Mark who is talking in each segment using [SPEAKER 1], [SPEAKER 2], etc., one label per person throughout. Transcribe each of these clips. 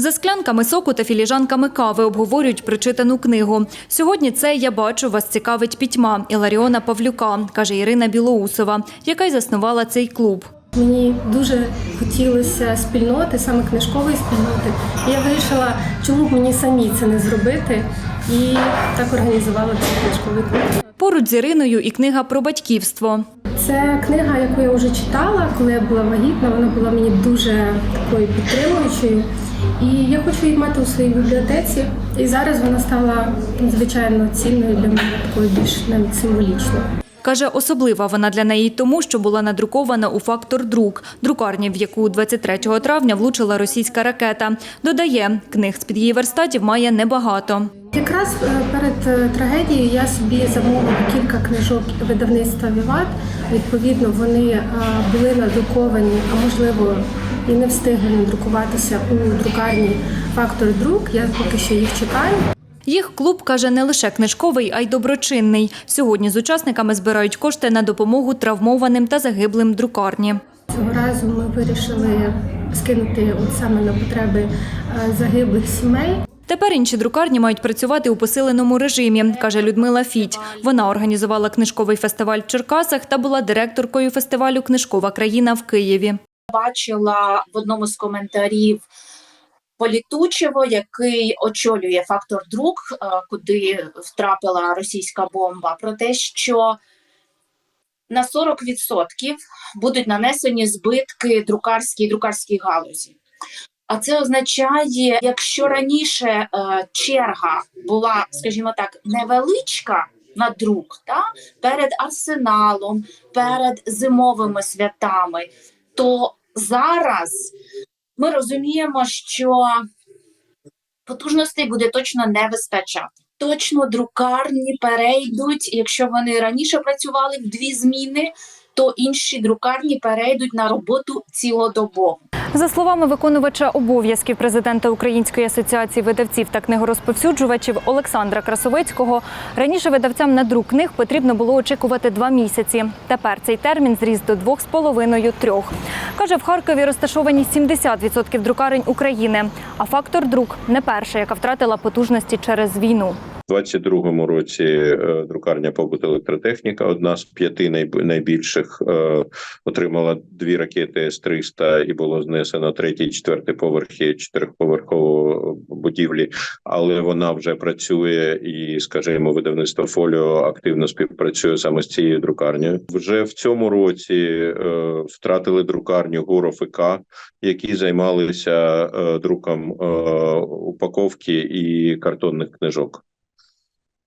[SPEAKER 1] За склянками соку та філіжанками кави обговорюють прочитану книгу. Сьогодні це я бачу вас цікавить пітьма Іларіона Павлюка, каже Ірина Білоусова, яка й заснувала цей клуб.
[SPEAKER 2] Мені дуже хотілося спільноти, саме книжкової спільноти. І я вирішила, чому б мені самі це не зробити, і так організувала цей книжковий клуб.
[SPEAKER 1] Поруч з Іриною і книга про батьківство.
[SPEAKER 2] Це книга, яку я вже читала, коли я була вагітна. Вона була мені дуже такою підтримуючою. І я хочу її мати у своїй бібліотеці. І зараз вона стала надзвичайно цінною для мене, такою більш навіть символічною.
[SPEAKER 1] Каже, особлива вона для неї тому, що була надрукована у фактор друк, друкарні, в яку 23 травня влучила російська ракета. Додає, книг з під її верстатів має небагато.
[SPEAKER 2] Якраз е, перед е, трагедією я собі замовила кілька книжок видавництва Віват. Відповідно, вони е, були надруковані, а можливо і не встигли надрукуватися у друкарні Фактор Друк. Я поки що їх чекаю.
[SPEAKER 1] Їх клуб каже не лише книжковий, а й доброчинний. Сьогодні з учасниками збирають кошти на допомогу травмованим та загиблим друкарні.
[SPEAKER 2] Цього разу ми вирішили скинути от саме на потреби е, загиблих сімей.
[SPEAKER 1] Тепер інші друкарні мають працювати у посиленому режимі, каже Людмила Фідь. Вона організувала книжковий фестиваль в Черкасах та була директоркою фестивалю Книжкова країна в Києві.
[SPEAKER 3] бачила в одному з коментарів Політучево, який очолює фактор друк, е, куди втрапила російська бомба, про те, що на 40% будуть нанесені збитки друкарській друкарській галузі. А це означає, якщо раніше е, черга була, скажімо так, невеличка на друк, та, перед арсеналом, перед зимовими святами, то зараз ми розуміємо, що потужностей буде точно не вистачати. Точно друкарні перейдуть, якщо вони раніше працювали в дві зміни, то інші друкарні перейдуть на роботу цілодобово.
[SPEAKER 1] За словами виконувача обов'язків президента Української асоціації видавців та книгорозповсюджувачів Олександра Красовицького, раніше видавцям на друк книг потрібно було очікувати два місяці. Тепер цей термін зріс до двох з половиною трьох. Каже, в Харкові розташовані 70% друкарень України. А фактор друк не перша, яка втратила потужності через війну.
[SPEAKER 4] У 22-му році е, друкарня побут електротехніка, одна з п'яти найбільших, е, отримала дві ракети С-300 і було знесено третій, четвертий поверхи чотирьохповерхової будівлі, але вона вже працює і, скажімо, видавництво фоліо активно співпрацює саме з цією друкарнею. Вже в цьому році е, втратили друкарню Гуров і які займалися е, друком е, упаковки і картонних книжок.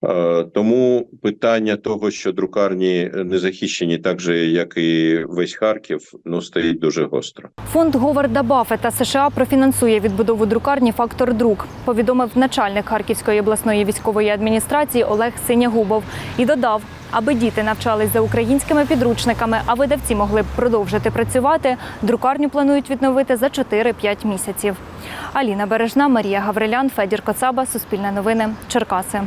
[SPEAKER 4] Е, Тому питання того, що друкарні не захищені так же, як і весь Харків, ну стоїть дуже гостро.
[SPEAKER 1] Фонд Говарда Баффета США профінансує відбудову друкарні Фактор Друк, повідомив начальник Харківської обласної військової адміністрації Олег Синягубов і додав, аби діти навчались за українськими підручниками, а видавці могли б продовжити працювати. Друкарню планують відновити за 4-5 місяців. Аліна Бережна, Марія Гаврилян, Федір Коцаба, Суспільне новини, Черкаси.